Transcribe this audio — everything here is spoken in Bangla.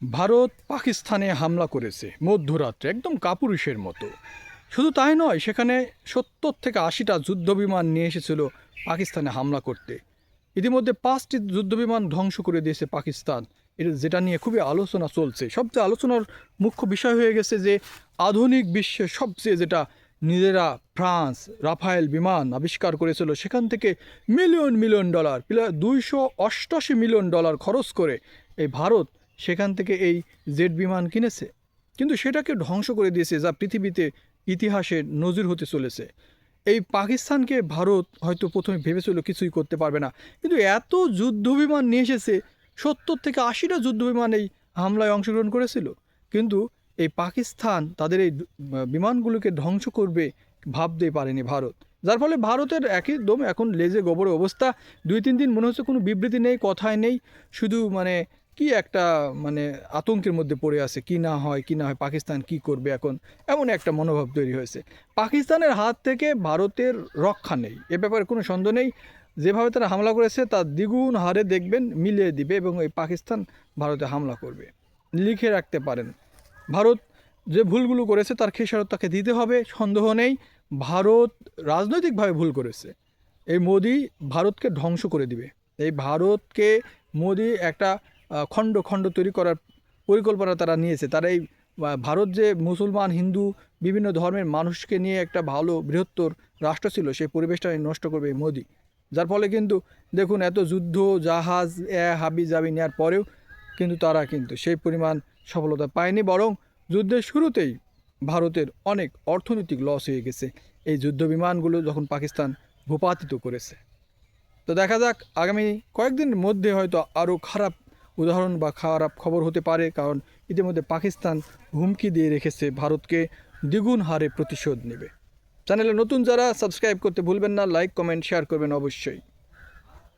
ভারত পাকিস্তানে হামলা করেছে, মধ্যরাত্রে, একদম কাপুরুষের মতো। শুধু তাই নয়, সেখানে সত্তর থেকে আশিটা যুদ্ধবিমান নিয়ে এসেছিল পাকিস্তানে হামলা করতে। ইতিমধ্যে পাঁচটি যুদ্ধবিমান ধ্বংস করে দিয়েছে পাকিস্তান। এটা যেটা নিয়ে খুবই আলোচনা চলছে। সবচেয়ে আলোচনার মুখ্য বিষয় হয়ে গেছে যে, আধুনিক বিশ্বের সবচেয়ে যেটা নিজেরা ফ্রান্স রাফায়েল বিমান আবিষ্কার করেছিল, সেখান থেকে মিলিয়ন মিলিয়ন ডলার দুইশো অষ্টাশি মিলিয়ন ডলার খরচ করে এই ভারত সেখান থেকে এই জেট বিমান কিনেছে। কিন্তু সেটাকে ধ্বংস করে দিয়েছে যা পৃথিবীতে ইতিহাসে নজির হতে চলেছে। এই পাকিস্তানকে ভারত হয়তো প্রথমে ভেবেছিল কিছুই করতে পারবে না। কিন্তু এত যুদ্ধবিমান নিয়ে এসেছে, সত্তর থেকে আশিটা যুদ্ধবিমান এই হামলায় অংশগ্রহণ করেছিল। কিন্তু এই পাকিস্তান তাদের এই বিমানগুলোকে ধ্বংস করবে ভাবতে পারেনি ভারত। যার ফলে ভারতের একদম এখন লেজে গোবরে অবস্থা। দুই তিন দিন মনে হচ্ছে কোনো বিবৃতি নেই কথায় নেই। শুধু মানে কি একটা মানে আতঙ্কের মধ্যে পড়ে আছে? কি না হয়, কি না হয়? পাকিস্তান কি করবে এখন? এমন একটা মনোভাব তৈরি হয়েছে। পাকিস্তানের হাত থেকে ভারতের রক্ষা নেই। এ ব্যাপারে কোনো সন্দেহ নেই। যেভাবে তারা হামলা করেছে, তার দ্বিগুণ হারে দেখবেন মিলিয়ে দিবে এবং এই পাকিস্তান ভারতে হামলা করবে। লিখে রাখতে পারেন। ভারত যে ভুলগুলো করেছে, তার খেসারত তাকে দিতে হবে, সন্দেহ নেই। ভারত রাজনৈতিকভাবে ভুল করেছে। এই মোদি ভারতকে ধ্বংস করে দিবে। এই ভারতকে মোদি একটা খণ্ড খণ্ড তৈরি করার পরিকল্পনা তারা নিয়েছে। তারা এই ভারত যে মুসলমান, হিন্দু, বিভিন্ন ধর্মের মানুষকে নিয়ে একটা ভালো বৃহত্তর রাষ্ট্র ছিল, সেই পরিবেশটা নষ্ট করবে মোদি। যার ফলে কিন্তু দেখুন, এত যুদ্ধ, জাহাজ, এ, হাবি, জাবি নেওয়ার পরেও কিন্তু তারা কিন্তু সেই পরিমাণ সফলতা পায়নি, বরং যুদ্ধের শুরুতেই ভারতের অনেক অর্থনৈতিক লস হয়ে গেছে। এই যুদ্ধ বিমানগুলো যখন পাকিস্তান ভূপাতিত করেছে। তো দেখা যাক, আগামী কয়েকদিনের মধ্যে হয়তো আরও খারাপ উদাহরণ বা খারাপ খবর হতে পারে, কারণ ইতিমধ্যে পাকিস্তান হুমকি দিয়ে রেখেছে ভারতকে। দ্বিগুণ হারে প্রতিশোধ নেবে। চ্যানেলে নতুন যারা সাবস্ক্রাইব করতে ভুলবেন না, লাইক, কমেন্ট, শেয়ার করবেন অবশ্যই।